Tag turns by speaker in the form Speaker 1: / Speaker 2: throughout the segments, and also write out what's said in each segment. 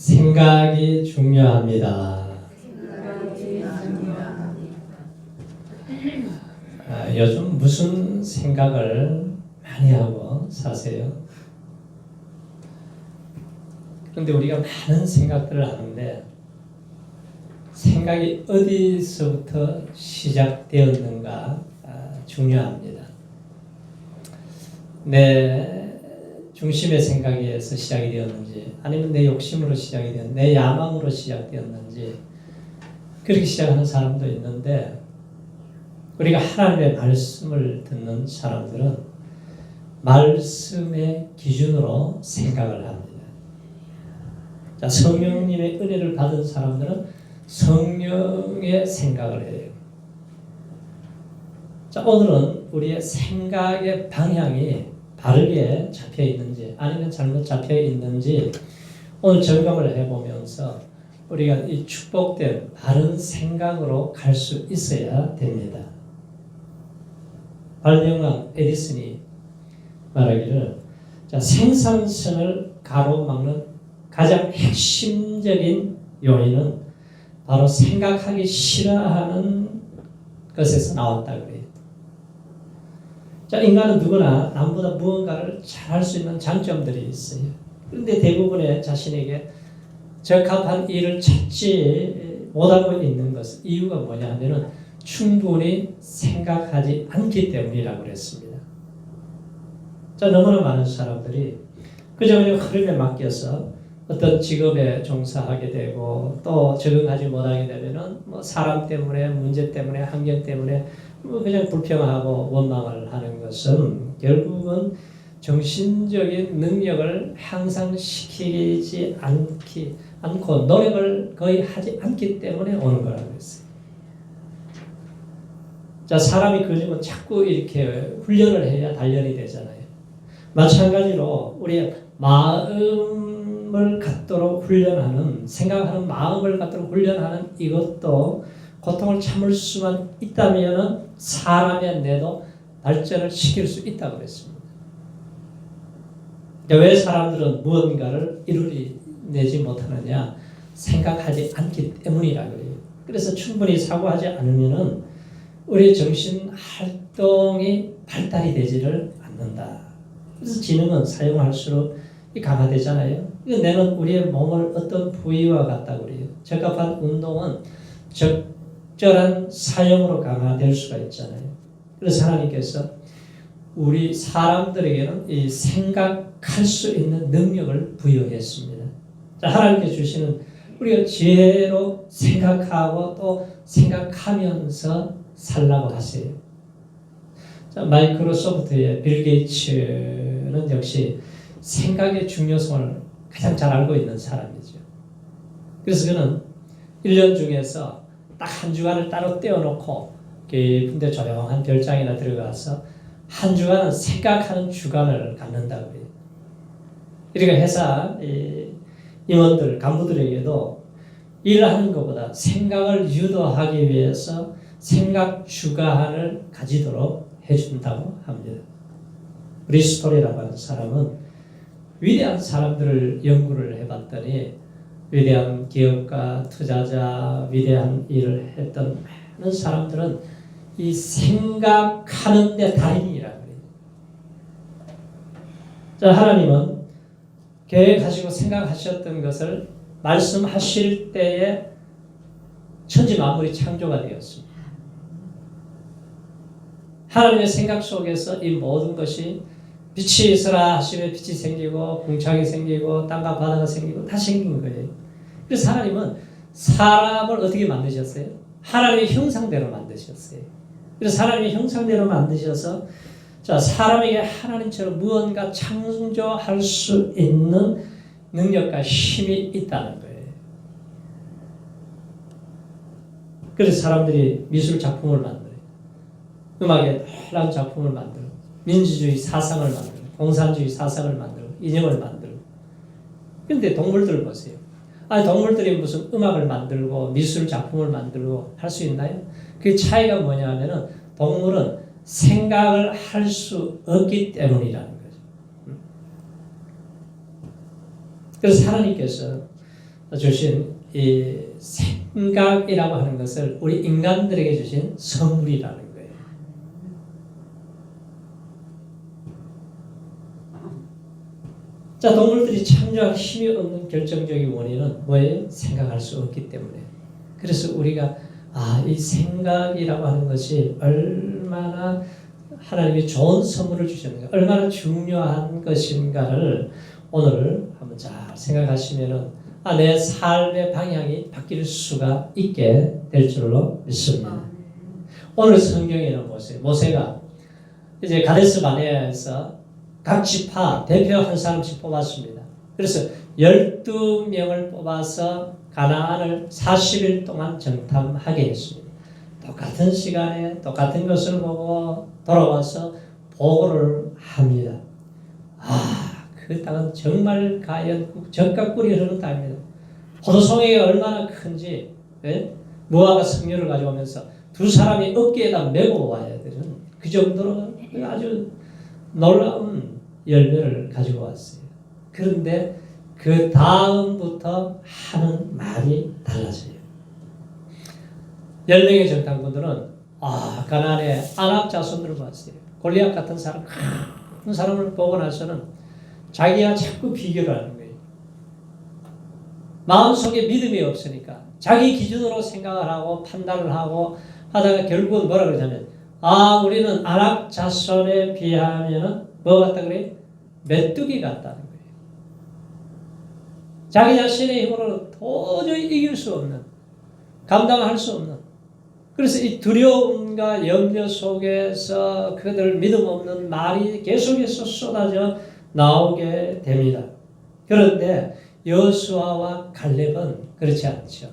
Speaker 1: 생각이 중요합니다. 아, 요즘 무슨 생각을 많이 하고 사세요? 그런데 우리가 많은 생각들을 하는데 생각이 어디서부터 시작되었는가 아, 중요합니다. 내 중심의 생각에서 시작이 되었는지 아니면 내 욕심으로 시작이 되었는지 내 야망으로 시작되었는지 그렇게 시작하는 사람도 있는데 우리가 하나님의 말씀을 듣는 사람들은 말씀의 기준으로 생각을 합니다. 자, 성령님의 은혜를 받은 사람들은 성령의 생각을 해요. 자, 오늘은 우리의 생각의 방향이 바르게 잡혀 있는지 아니면 잘못 잡혀 있는지 오늘 점검을 해보면서 우리가 이 축복된 바른 생각으로 갈 수 있어야 됩니다. 발명왕 에디슨이 말하기를 자, 생산성을 가로막는 가장 핵심적인 요인은 바로 생각하기 싫어하는 것에서 나왔다 그래요. 자, 인간은 누구나 남보다 무언가를 잘할 수 있는 장점들이 있어요. 그런데 대부분의 자신에게 적합한 일을 찾지 못하고 있는 것 이유가 뭐냐면은 충분히 생각하지 않기 때문이라고 그랬습니다. 자, 너무나 많은 사람들이 그저 그냥 흐름에 맡겨서 어떤 직업에 종사하게 되고 또 적응하지 못하게 되면은 뭐 사람 때문에 문제 때문에 환경 때문에 뭐 그냥 불평하고 원망을 하는 것은 결국은 정신적인 능력을 향상 시키지 않기 않고 노력을 거의 하지 않기 때문에 오는 거라고 했어요. 자 사람이 그러면 자꾸 이렇게 훈련을 해야 단련이 되잖아요. 마찬가지로 우리의 마음을 갖도록 훈련하는 생각하는 마음을 갖도록 훈련하는 이것도 고통을 참을 수만 있다면 사람의 뇌도 발전을 시킬 수 있다고 그랬습니다. 왜 사람들은 무언가를 이루내지 못하느냐? 생각하지 않기 때문이라 그래요. 그래서 충분히 사고하지 않으면은 우리 정신 활동이 발달이 되지를 않는다. 그래서 지능은 사용할수록 강화되잖아요. 내는 우리의 몸을 어떤 부위와 같다고 그래요. 적합한 운동은 적 절한 사용으로 강화될 수가 있잖아요. 그래서 하나님께서 우리 사람들에게는 이 생각할 수 있는 능력을 부여했습니다. 자, 하나님께 주시는 우리가 지혜로 생각하고 또 생각하면서 살라고 하세요. 자, 마이크로소프트의 빌 게이츠는 역시 생각의 중요성을 가장 잘 알고 있는 사람이죠. 그래서 그는 1년 중에서 딱 한 주간을 따로 떼어놓고 깊은데 조용한 별장이나 들어가서 한 주간은 생각하는 주간을 갖는다고 해요. 이렇게 회사 임원들, 간부들에게도 일을 하는 것보다 생각을 유도하기 위해서 생각 주간을 가지도록 해준다고 합니다. 브리스톨이라고 하는 사람은 위대한 사람들을 연구를 해봤더니 위대한 기업가, 투자자, 위대한 일을 했던 많은 사람들은 이 생각하는 데 달인이라고 해요. 자, 하나님은 계획하시고 생각하셨던 것을 말씀하실 때에 천지 만물이 창조가 되었습니다. 하나님의 생각 속에서 이 모든 것이 빛이 있으라 하시면 빛이 생기고 공창이 생기고 땅과 바다가 생기고 다 생긴 거예요. 그래서 하나님은 사람을 어떻게 만드셨어요? 하나님의 형상대로 만드셨어요. 그래서 하나님의 형상대로 만드셔서 자 사람에게 하나님처럼 무언가 창조할 수 있는 능력과 힘이 있다는 거예요. 그래서 사람들이 미술 작품을 만들어요. 음악에 다양한 작품을 만들어 민주주의 사상을 만들어 공산주의 사상을 만들어 이념을 만들어 근데 동물들 보세요. 아니 동물들이 무슨 음악을 만들고 미술 작품을 만들고 할 수 있나요? 그 차이가 뭐냐면은 동물은 생각을 할 수 없기 때문이라는 거죠. 그래서 하나님께서 주신 이 생각이라고 하는 것을 우리 인간들에게 주신 선물이라는 거예요. 자, 동물들이 창조할 힘이 없는 결정적인 원인은 뭐예요? 생각할 수 없기 때문에. 그래서 우리가 아, 이 생각이라고 하는 것이 얼마나 하나님이 좋은 선물을 주셨는가, 얼마나 중요한 것인가를 오늘 한번 잘 생각하시면은 아, 내 삶의 방향이 바뀔 수가 있게 될 줄로 믿습니다. 오늘 성경에는 보세요. 모세가 이제 가데스 바네아에서 각 지파 대표 한 사람씩 뽑았습니다. 그래서 12명을 뽑아서 가나안을 40일 동안 정탐하게 했습니다. 똑같은 시간에 똑같은 것을 보고 돌아와서 보고를 합니다. 아, 그 땅은 정말 가연 적과 꿀이 흐르는 땅입니다. 포도송이가 얼마나 큰지 예? 무화과 석류를 가져오면서 두 사람이 어깨에다 메고 와야 되는 그 정도로 아주 놀라운 열매를 가지고 왔어요. 그런데 그 다음부터 하는 말이 달라져요. 열명의 정탐꾼들은 아 가나안의 아낙 자손들을 봤어요. 골리앗 같은 사람, 큰 사람을 보고 나서는 자기가 자꾸 비교를 하는 거예요. 마음속에 믿음이 없으니까 자기 기준으로 생각을 하고 판단을 하고 하다가 결국은 뭐라 그러냐면 아 우리는 아낙 자손에 비하면은 뭐 같다 그래? 메뚜기 같다는 거예요. 자기 자신의 힘으로 도저히 이길 수 없는 감당할 수 없는 그래서 이 두려움과 염려 속에서 그들 믿음 없는 말이 계속해서 쏟아져 나오게 됩니다. 그런데 여수아와 갈렙은 그렇지 않죠.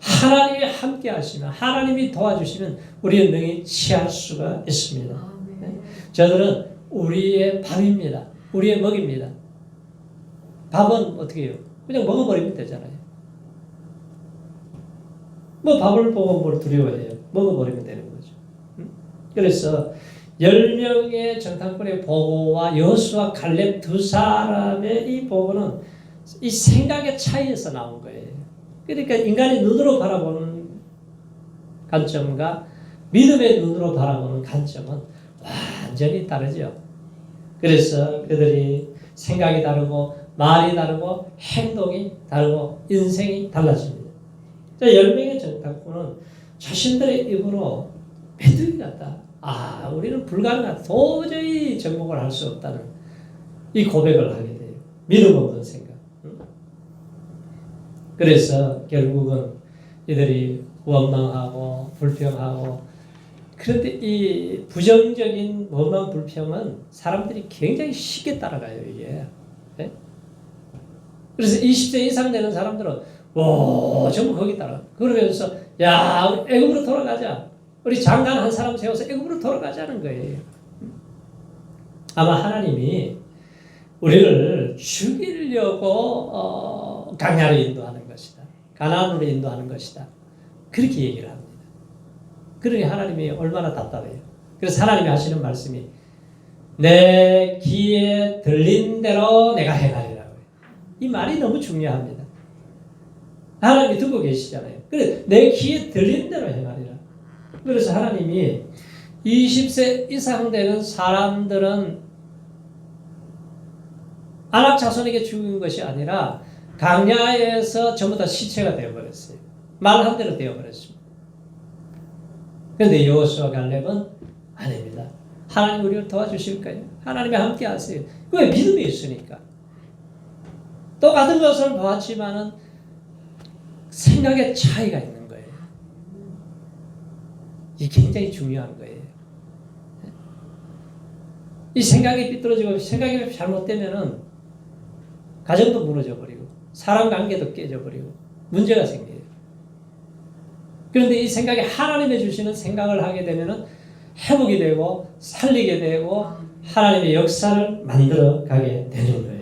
Speaker 1: 하나님이 함께 하시면 하나님이 도와주시면 우리는 능히 취할 수가 있습니다. 저들은 우리의 밥입니다. 우리의 먹입니다. 밥은 어떻게 해요? 그냥 먹어버리면 되잖아요. 뭐 밥을 보고 뭘 두려워해요? 먹어버리면 되는 거죠. 음? 그래서 10명의 정탐꾼의 보고와 여수와 갈렙 두 사람의 이 보고는 이 생각의 차이에서 나온 거예요. 그러니까 인간이 눈으로 바라보는 관점과 믿음의 눈으로 바라보는 관점은 완전히 다르죠. 그래서 그들이 생각이 다르고 말이 다르고 행동이 다르고 인생이 달라집니다. 자, 열명의 정탐꾼은 자신들의 입으로 메뚜기 같다. 아, 우리는 불가능하다. 도저히 정복을 할 수 없다는 이 고백을 하게 돼요. 믿음 없는 생각. 응? 그래서 결국은 이들이 원망하고 불평하고 그런데 이 부정적인 원망 불평은 사람들이 굉장히 쉽게 따라가요 이게. 네? 그래서 20세 이상 되는 사람들은 와 전부 거기 따라. 그러면서 야 애굽으로 돌아가자. 우리 장관 한 사람 세워서 애굽으로 돌아가자는 거예요. 아마 하나님이 우리를 죽이려고 어, 강야로 인도하는 것이다. 가나안으로 인도하는 것이다. 그렇게 얘기를 합니다. 그러니 하나님이 얼마나 답답해요. 그래서 하나님이 하시는 말씀이 내 귀에 들린 대로 내가 행하리라고. 이 말이 너무 중요합니다. 하나님이 듣고 계시잖아요. 그래 내 귀에 들린 대로 행하리라. 그래서 하나님이 20세 이상 되는 사람들은 아낙 자손에게 죽은 것이 아니라 강야에서 전부 다 시체가 되어버렸어요. 말 한 대로 되어버렸습니다. 그런데 여호수아 갈렙은 아닙니다. 하나님 우리를 도와주실 거예요. 하나님이 함께 하세요. 왜 믿음이 있으니까. 똑같은 것을 보았지만은 생각의 차이가 있는 거예요. 이게 굉장히 중요한 거예요. 이 생각이 삐뚤어지고 생각이 잘못되면은 가정도 무너져 버리고 사람 관계도 깨져 버리고 문제가 생겨요. 그런데 이 생각이 하나님의 주시는 생각을 하게 되면은 회복이 되고 살리게 되고 하나님의 역사를 만들어 가게 되는 거예요.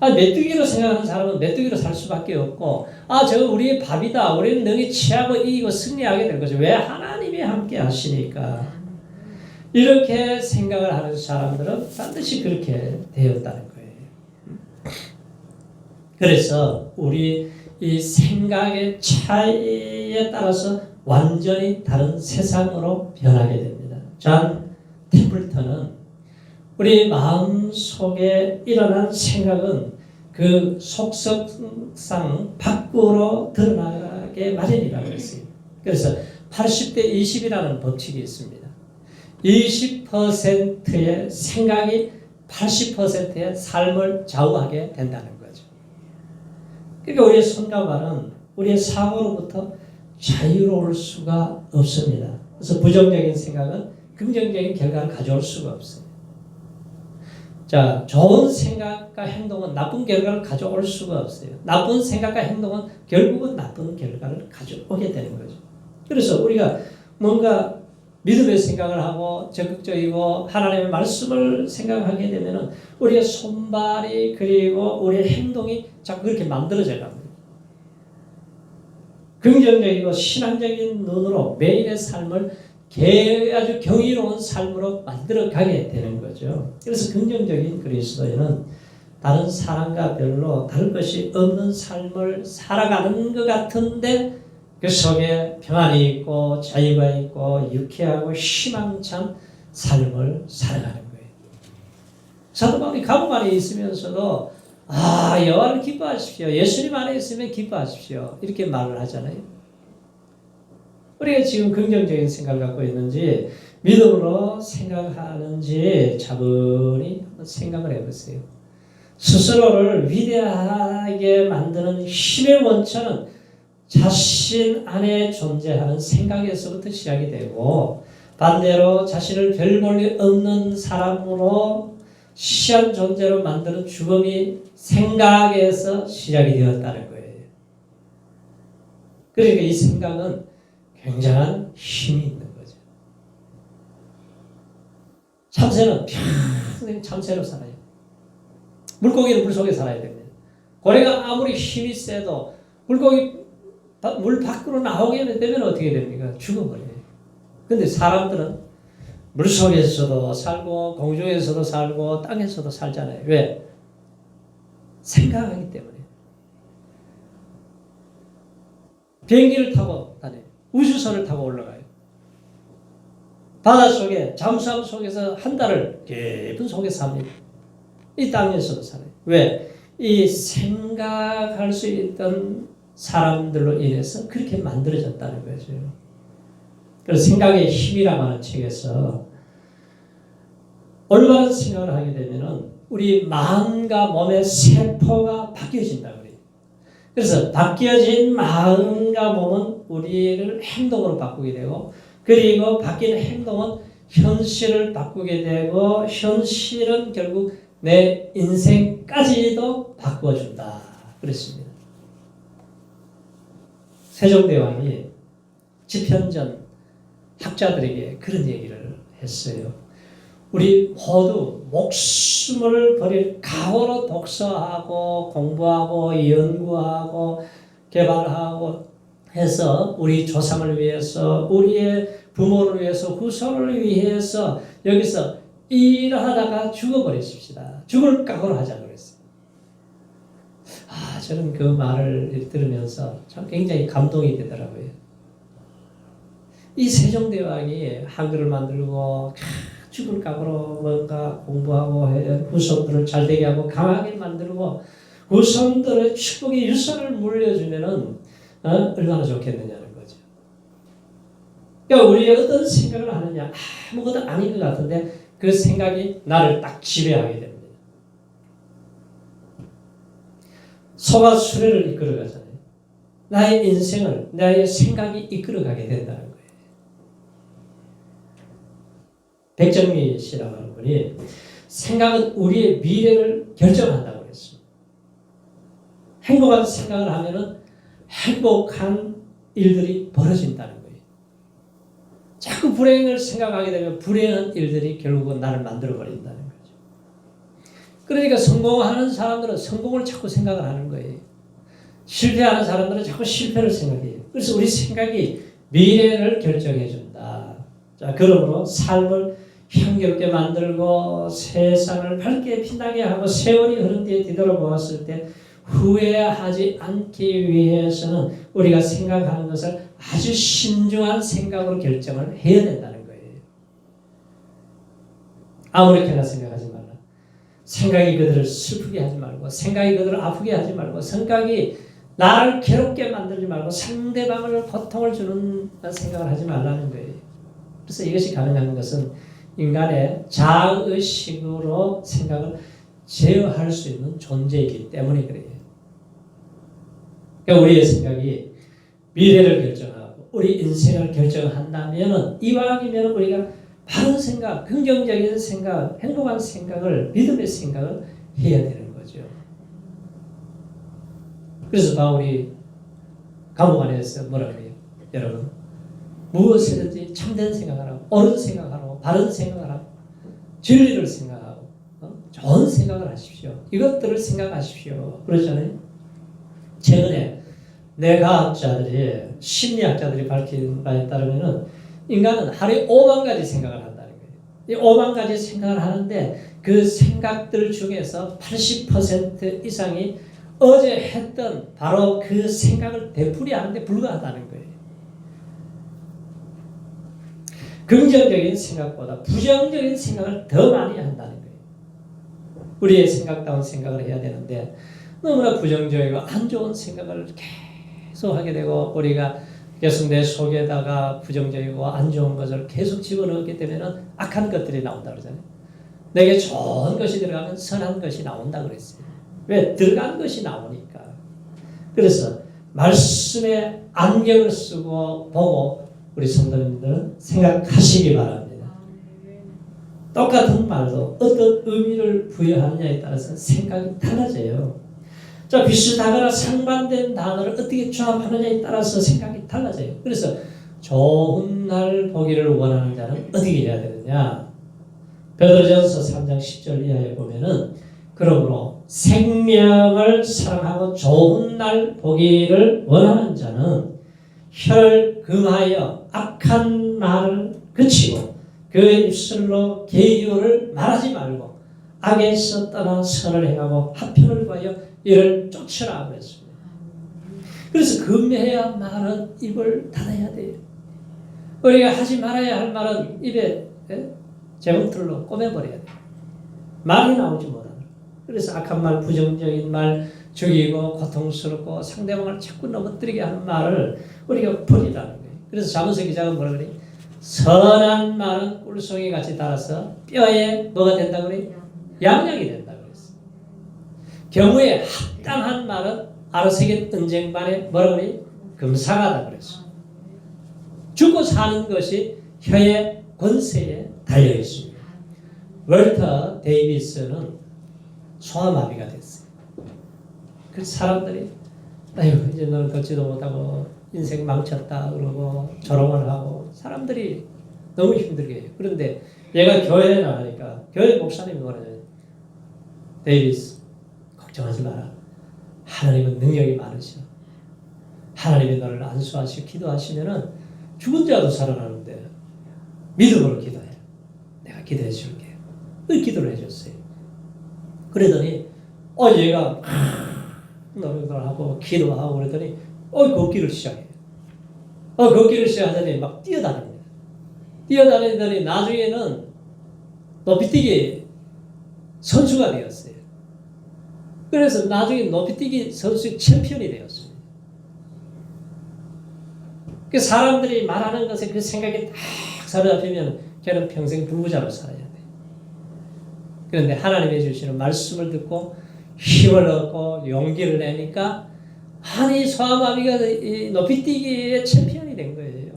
Speaker 1: 아, 메뚜기로 생각하는 사람은 메뚜기로 살 수밖에 없고, 아, 저거 우리의 밥이다. 우리는 능히 취하고 이기고 승리하게 될 거죠. 왜? 하나님이 함께 하시니까. 이렇게 생각을 하는 사람들은 반드시 그렇게 되었다는 거예요. 그래서 우리 이 생각의 차이에 따라서 완전히 다른 세상으로 변하게 됩니다. 존 템플턴은 우리 마음 속에 일어난 생각은 그 속성상 밖으로 드러나게 마련이라고 했어요. 그래서 80대 20이라는 법칙이 있습니다. 20%의 생각이 80%의 삶을 좌우하게 된다는 거죠. 그러니까 우리의 손과 발은 우리의 사고로부터 자유로울 수가 없습니다. 그래서 부정적인 생각은 긍정적인 결과를 가져올 수가 없어요. 자, 좋은 생각과 행동은 나쁜 결과를 가져올 수가 없어요. 나쁜 생각과 행동은 결국은 나쁜 결과를 가져오게 되는 거죠. 그래서 우리가 뭔가 믿음의 생각을 하고 적극적이고 하나님의 말씀을 생각하게 되면은 우리의 손발이 그리고 우리의 행동이 자꾸 그렇게 만들어져 갑니다. 긍정적이고 신앙적인 눈으로 매일의 삶을 아주 경이로운 삶으로 만들어 가게 되는 거죠. 그래서 긍정적인 그리스도인은 다른 사람과 별로 다를 것이 없는 삶을 살아가는 것 같은데 그 속에 평안이 있고 자유가 있고 유쾌하고 희망찬 삶을 살아가는 거예요. 사도 바울이 감옥 안에 있으면서도 아 여호와를 기뻐하십시오. 예수님 안에 있으면 기뻐하십시오. 이렇게 말을 하잖아요. 우리가 지금 긍정적인 생각을 갖고 있는지 믿음으로 생각하는지 차분히 생각을 해보세요. 스스로를 위대하게 만드는 힘의 원천은 자신 안에 존재하는 생각에서부터 시작이 되고 반대로 자신을 별 볼일 없는 사람으로 시한 존재로 만드는 죽음이 생각에서 시작이 되었다는 거예요. 그러니까 이 생각은 굉장한 힘이 있는 거죠. 참새는 평생 참새로 살아요. 물고기는 물속에 살아야 됩니다. 고래가 아무리 힘이 세도 물고기 물 밖으로 나오게 되면 어떻게 됩니까? 죽어버려요. 근데 사람들은 물속에서도 살고 공중에서도 살고 땅에서도 살잖아요. 왜? 생각하기 때문에. 비행기를 타고 다녀요. 우주선을 타고 올라가요. 바닷속에 잠수함 속에서 한 달을 깊은 속에 삽니다. 이 땅에서도 살아요. 왜? 이 생각할 수 있던 사람들로 인해서 그렇게 만들어졌다는 거죠. 그래서 생각의 힘이라고 하는 책에서 올바른 생각을 하게 되면은 우리 마음과 몸의 세포가 바뀌어진다 그래요. 그래서 바뀌어진 마음과 몸은 우리를 행동으로 바꾸게 되고 그리고 바뀐 행동은 현실을 바꾸게 되고 현실은 결국 내 인생까지도 바꿔준다. 그랬습니다. 세종대왕이 집현전 학자들에게 그런 얘기를 했어요. 우리 모두 목숨을 버릴 각오로 독서하고 공부하고 연구하고 개발하고 해서 우리 조상을 위해서 우리의 부모를 위해서 후손을 위해서 여기서 일하다가 죽어버리십시다. 죽을 각오를 하자 그랬어요. 아, 저는 그 말을 들으면서 참 굉장히 감동이 되더라고요. 이 세종대왕이 한글을 만들고 죽을 각오로 뭔가 공부하고 후손들을 잘 되게 하고 강하게 만들고 후손들의 축복의 유산을 물려주면은 어? 얼마나 좋겠느냐는 거죠. 그러니까 우리가 어떤 생각을 하느냐 아무것도 아닌 것 같은데 그 생각이 나를 딱 지배하게 됩니다. 소가 수레를 이끌어가잖아요. 나의 인생을 나의 생각이 이끌어가게 된다는 거예요. 백정미 씨라고 하는 분이 생각은 우리의 미래를 결정한다고 그랬습니다. 행복한 생각을 하면은 행복한 일들이 벌어진다는 거예요. 자꾸 불행을 생각하게 되면 불행한 일들이 결국은 나를 만들어 버린다는. 그러니까 성공하는 사람들은 성공을 자꾸 생각을 하는 거예요. 실패하는 사람들은 자꾸 실패를 생각해요. 그래서 우리 생각이 미래를 결정해 준다. 자, 그러므로 삶을 향기롭게 만들고 세상을 밝게 빛나게 하고 세월이 흐른 뒤에 뒤돌아보았을 때 후회하지 않기 위해서는 우리가 생각하는 것을 아주 신중한 생각으로 결정을 해야 된다는 거예요. 아무렇게나 생각하지. 생각이 그들을 슬프게 하지 말고, 생각이 그들을 아프게 하지 말고, 생각이 나를 괴롭게 만들지 말고, 상대방을 고통을 주는 생각을 하지 말라는 거예요. 그래서 이것이 가능한 것은 인간의 자의식으로 생각을 제어할 수 있는 존재이기 때문에 그래요. 그러니까 우리의 생각이 미래를 결정하고 우리 인생을 결정한다면 이왕이면 우리가 바른 생각, 긍정적인 생각, 행복한 생각을 믿음의 생각을 해야 되는 거죠. 그래서 바울이 감옥 안에서 뭐라 그래요? 여러분 무엇이든지 참된 생각하라고 옳은 생각하라고 바른 생각하라고 진리를 생각하고 어? 좋은 생각을 하십시오. 이것들을 생각하십시오. 그러잖아요. 최근에 뇌과학자들이 심리학자들이 밝힌 바에 따르면은 인간은 하루에 5만 가지 생각을 한다는 거예요. 이 5만 가지 생각을 하는데 그 생각들 중에서 80% 이상이 어제 했던 바로 그 생각을 되풀이하는데 불과하다는 거예요. 긍정적인 생각보다 부정적인 생각을 더 많이 한다는 거예요. 우리의 생각다운 생각을 해야 되는데 너무나 부정적이고 안 좋은 생각을 계속 하게 되고 우리가 계속 내 속에다가 부정적이고 안 좋은 것을 계속 집어넣기 때문에 악한 것들이 나온다 그러잖아요. 내게 좋은 것이 들어가면 선한 것이 나온다 그랬어요. 왜? 들어간 것이 나오니까. 그래서 말씀에 안경을 쓰고 보고 우리 성도님들은 생각하시기 바랍니다. 똑같은 말도 어떤 의미를 부여하느냐에 따라서 생각이 달라져요. 자, 비슷하거나 상반된 단어를 어떻게 조합하느냐에 따라서 생각이 달라져요. 그래서 좋은 날 보기를 원하는 자는 어떻게 해야 되느냐? 베드로전서 3장 10절 이하에 보면은 그러므로 생명을 사랑하고 좋은 날 보기를 원하는 자는 혀를 금하여 악한 말을 그치고 그 입술로 계교를 말하지 말고 악에서 떠나 선을 행하고 하편을 구하여 이를 쫓으라 그랬습니다. 그래서 금해야 말은 입을 닫아야 돼요. 우리가 하지 말아야 할 말은 입에 재봉틀로 꼬매버려야 돼요. 말이 나오지 못하는. 그래서 악한 말, 부정적인 말, 죽이고 고통스럽고 상대방을 자꾸 넘어뜨리게 하는 말을 우리가 버리라는 거예요. 그래서 자문서 기자가 뭐라 그래? 선한 말은 꿀송이 같이 달아서 뼈에 뭐가 된다 그래? 양약이 된다. 경우에 합당한 말은 아르세겐 은쟁반에 뭐라 그래? 금상하다 그랬어. 죽고 사는 것이 혀의 권세에 달려 있습니다. 월터 데이비스는 소아마비가 됐어요. 그 사람들이 아유 이제 너는 걷지도 못하고 인생 망쳤다 그러고 조롱을 하고 사람들이 너무 힘들게 해요. 그런데 얘가 교회에 나가니까 교회 목사님이 뭐라요? 데이비스 걱정하지 마라. 하나님은 능력이 많으셔. 하나님이 너를 안수하시고 기도하시면은 죽은 자도 살아나는데 믿음으로 기도해. 내가 기도해 줄게. 그 기도를 해줬어요. 그러더니 어 얘가 노력을 하고 기도하고 그러더니 어 걷기를 시작해. 어 걷기를 시작하더니 막 뛰어다닙니다. 뛰어다니더니 나중에는 높이뛰기 선수가 되었어요. 그래서 나중에 높이뛰기 선수 챔피언이 되었어요. 그 사람들이 말하는 것에 그 생각이 딱 사로잡히면 걔는 평생 불구자로 살아야 돼. 그런데 하나님이 주시는 말씀을 듣고 힘을 얻고 용기를 내니까 아니 소아마비가 높이뛰기의 챔피언이 된 거예요.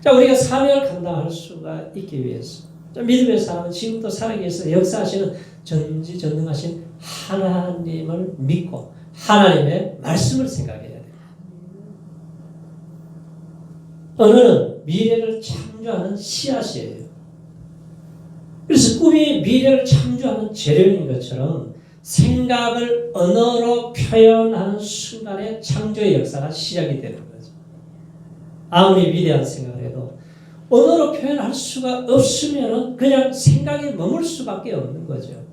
Speaker 1: 자 우리가 사명을 감당할 수가 있기 위해서 자, 믿음의 사람은 지금도 살아기 위해서 역사하시는 전지전능하신 하나님을 믿고 하나님의 말씀을 생각해야 돼요. 언어는 미래를 창조하는 씨앗이에요. 그래서 꿈이 미래를 창조하는 재료인 것처럼 생각을 언어로 표현하는 순간에 창조의 역사가 시작이 되는 거죠. 아무리 위대한 생각을 해도 언어로 표현할 수가 없으면 그냥 생각에 머물 수밖에 없는 거죠.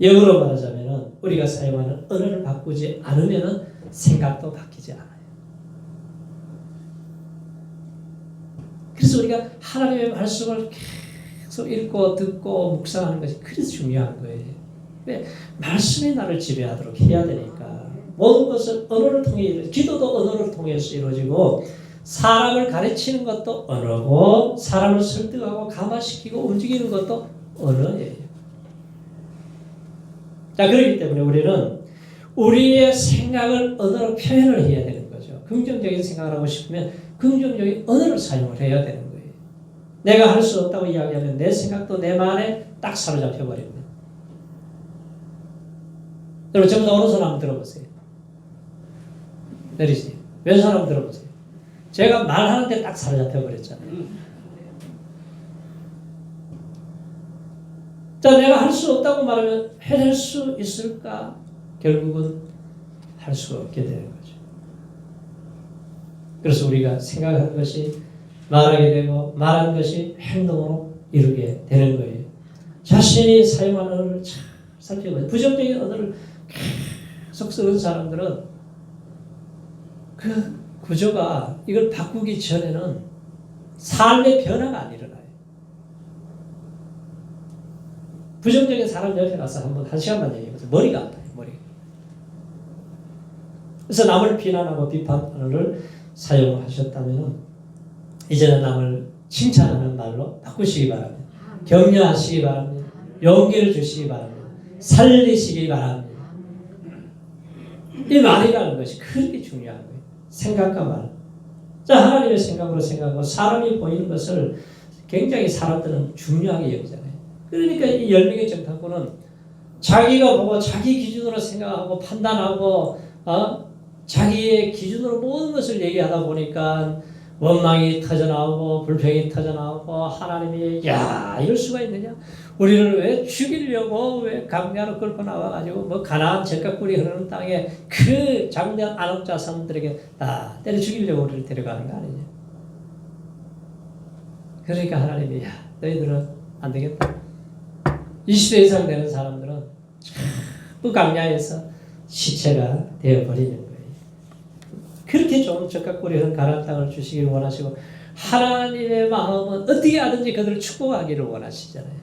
Speaker 1: 영어로 말하자면은 우리가 사용하는 언어를 바꾸지 않으면은 생각도 바뀌지 않아요. 그래서 우리가 하나님의 말씀을 계속 읽고 듣고 묵상하는 것이 그래서 중요한 거예요. 왜? 말씀이 나를 지배하도록 해야 되니까 모든 것은 언어를 통해 이루 기도도 언어를 통해서 이루어지고 사람을 가르치는 것도 언어고 사람을 설득하고 감화시키고 움직이는 것도 언어예요. 자 그렇기 때문에 우리는 우리의 생각을 언어로 표현을 해야 되는 거죠. 긍정적인 생각을 하고 싶으면 긍정적인 언어를 사용을 해야 되는 거예요. 내가 할 수 없다고 이야기하면 내 생각도 내 말에 딱 사로잡혀 버립니다. 여러분 전부 다 오른손 한번 들어보세요. 내리세요. 왼손 한번 들어보세요. 제가 말하는데 딱 사로잡혀 버렸잖아요. 자, 내가 할 수 없다고 말하면 해낼 수 있을까? 결국은 할 수가 없게 되는 거죠. 그래서 우리가 생각한 것이 말하게 되고 말한 것이 행동으로 이루게 되는 거예요. 자신이 사용하는 언어를 잘 살펴보세요. 부정적인 언어를 계속 쓰는 사람들은 그 구조가 이걸 바꾸기 전에는 삶의 변화가 안 일어나요. 부정적인 사람 옆에 가서 한번 한 시간만 얘기해보세요. 머리가 아파요. 머리. 그래서 남을 비난하고 비판을 사용하셨다면 이제는 남을 칭찬하는 말로 바꾸시기 바랍니다. 격려하시기 바랍니다. 용기를 주시기 바랍니다. 살리시기 바랍니다. 이 말이라는 것이 그렇게 중요한 거예요. 생각과 말. 자, 하나님의 생각으로 생각하고 사람이 보이는 것을 굉장히 사람들은 중요하게 여기잖아요. 그러니까 이 열명의 정탐꾼은 자기가 보고 자기 기준으로 생각하고 판단하고 어? 자기의 기준으로 모든 것을 얘기하다 보니까 원망이 터져나오고 불평이 터져나오고 하나님이 야 이럴 수가 있느냐? 우리를 왜 죽이려고 왜 강가로 끌고 나와가지고 뭐 가나안 젖가꿀이 흐르는 땅에 그 장대한 안옥 자손들에게 다 때려 죽이려고 우리를 데려가는 거 아니냐? 그러니까 하나님이 야 너희들은 안 되겠다 20세 이상 되는 사람들은 전부 강야에서 시체가 되어버리는 거예요. 그렇게 좋은 적각골이 흐른 가나안 땅을 주시기를 원하시고 하나님의 마음은 어떻게 하든지 그들을 축복하기를 원하시잖아요.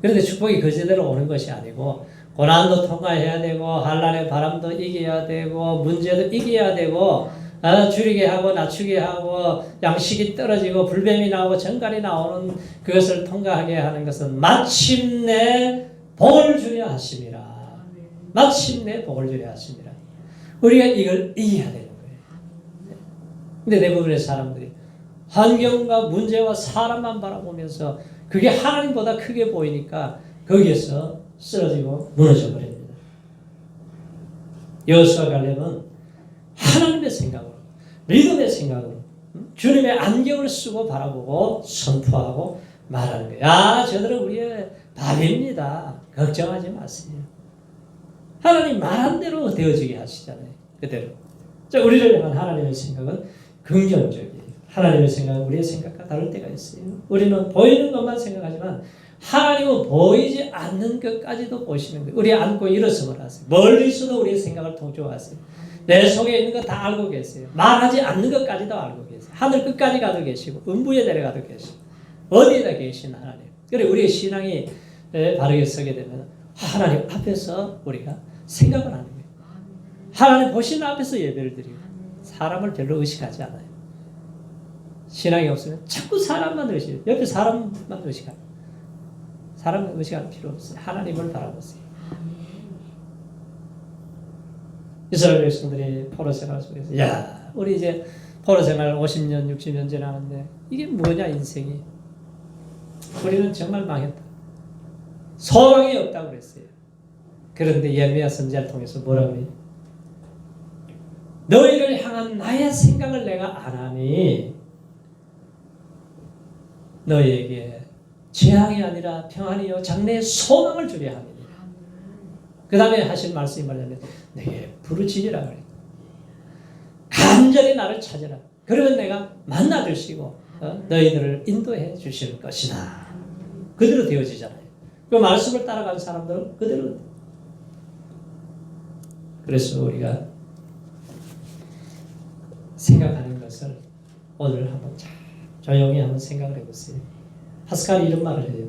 Speaker 1: 그런데 축복이 그제대로 오는 것이 아니고 고난도 통과해야 되고 한란의 바람도 이겨야 되고 문제도 이겨야 되고 아, 줄이게 하고 낮추게 하고 양식이 떨어지고 불뱀이 나오고 정갈이 나오는 그것을 통과하게 하는 것은 마침내 복을 주려 하심이라. 마침내 복을 주려 하심이라. 우리가 이걸 이해해야 되는 거예요. 근데 대부분의 사람들이 환경과 문제와 사람만 바라보면서 그게 하나님보다 크게 보이니까 거기에서 쓰러지고 무너져 버립니다. 여호수아 갈렙은 하나님의 생각으로 믿음의 생각으로 주님의 안경을 쓰고 바라보고 선포하고 말하는 거예요. 야 저들은 우리의 밥입니다. 걱정하지 마세요. 하나님 말한 대로 되어지게 하시잖아요. 그대로. 자 우리를 향한 하나님의 생각은 긍정적이에요. 하나님의 생각은 우리의 생각과 다를 때가 있어요. 우리는 보이는 것만 생각하지만 하나님은 보이지 않는 것까지도 보시는 거예요. 우리 안고 일어서을 하세요. 멀리서도 우리의 생각을 통조하세요. 내 속에 있는 거 다 알고 계세요. 말하지 않는 것까지도 알고 계세요. 하늘 끝까지 가도 계시고 음부에 내려가도 계시고 어디에다 계신 하나님. 그래 우리의 신앙이 바르게 서게 되면 하나님 앞에서 우리가 생각을 하는 거예요. 하나님 보시는 앞에서 예배를 드리고 사람을 별로 의식하지 않아요. 신앙이 없으면 자꾸 사람만 의식해요. 옆에 사람만 의식하요 사람 의식할 필요 없어요. 하나님을 바라보세요. 이스라엘 백성들이 포로 생활 속에서 야. 우리 이제 포로 생활 50년 60년 지나는데 이게 뭐냐 인생이. 우리는 정말 망했다. 소망이 없다고 그랬어요. 그런데 예레미야 선지자를 통해서 뭐라 그래요 너희를 향한 나의 생각을 내가 안 하니 너희에게 재앙이 아니라 평안이요 장래의 소망을 주려 함이니 그 다음에 하신 말씀이 말하자면 내게 부르짖으라 그래. 간절히 나를 찾으라. 그러면 내가 만나 주시고 어? 너희들을 인도해 주실 것이다. 그대로 되어지잖아요. 그 말씀을 따라가는 사람들은 그대로. 그래서 우리가 생각하는 것을 오늘 한번 자, 조용히 한번 생각을 해보세요. 파스칼이 이런 말을 해요.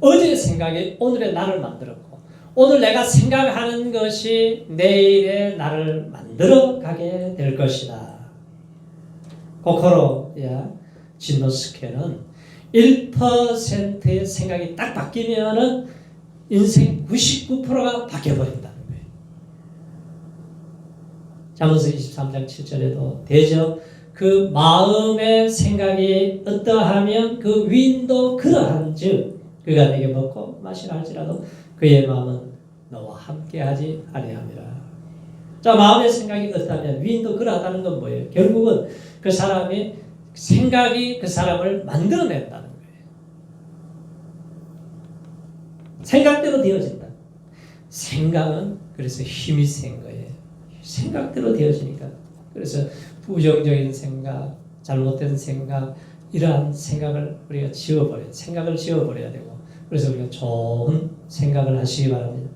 Speaker 1: 어제의 생각이 오늘의 나를 만들었고 오늘 내가 생각하는 것이 내일의 나를 만들어 가게 될 것이다. 코코로야 진노스케는 1%의 생각이 딱 바뀌면은 인생 99%가 바뀌어버린다는 거예요. 잠언서 23장 7절에도 대저 그 마음의 생각이 어떠하면 그 위인도 그러한즉 그가 내게 먹고 마시라 할지라도 그의 마음은 너와 함께하지 아니함이라. 자 마음의 생각이 어떠하면 위인도 그러하다는 건 뭐예요? 결국은 그 사람이 생각이 그 사람을 만들어낸다는 거예요. 생각대로 되어진다. 생각은 그래서 힘이 센 거예요. 생각대로 되어지니까. 그래서 부정적인 생각, 잘못된 생각, 이러한 생각을 우리가 지워버려야 생각을 지워버려야 되고 그래서 우리가 좋은 생각을 하시기 바랍니다.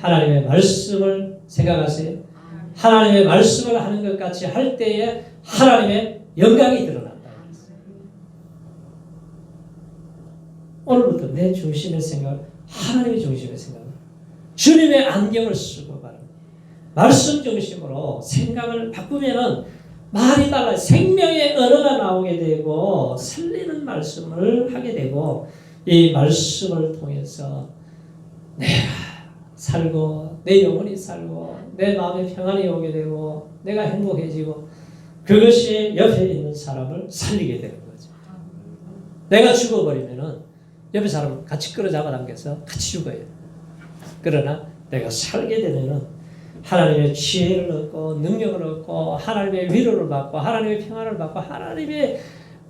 Speaker 1: 하나님의 말씀을 생각하세요. 하나님의 말씀을 하는 것 같이 할 때에 하나님의 영광이 드러난다. 오늘부터 내 중심의 생각, 하나님의 중심의 생각, 주님의 안경을 쓰고 바랍니다. 말씀 중심으로 생각을 바꾸면은 말이 달라 생명의 언어가 나오게 되고 살리는 말씀을 하게 되고 이 말씀을 통해서 내가 살고 내 영혼이 살고 내 마음에 평안이 오게 되고 내가 행복해지고 그것이 옆에 있는 사람을 살리게 되는 거죠. 내가 죽어버리면은 옆에 사람을 같이 끌어잡아 당겨서 같이 죽어요. 그러나 내가 살게 되면은 하나님의 지혜를 얻고 능력을 얻고 하나님의 위로를 받고 하나님의 평안을 받고 하나님의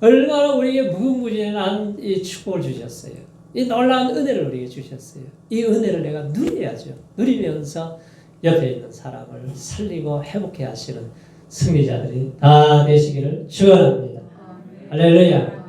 Speaker 1: 얼마나 우리에게 무궁무진한 이 축복을 주셨어요. 이 놀라운 은혜를 우리에게 주셨어요. 이 은혜를 내가 누려야죠. 누리면서 옆에 있는 사람을 살리고 회복해 하시는 승리자들이 다 되시기를 축원합니다. 할렐루야.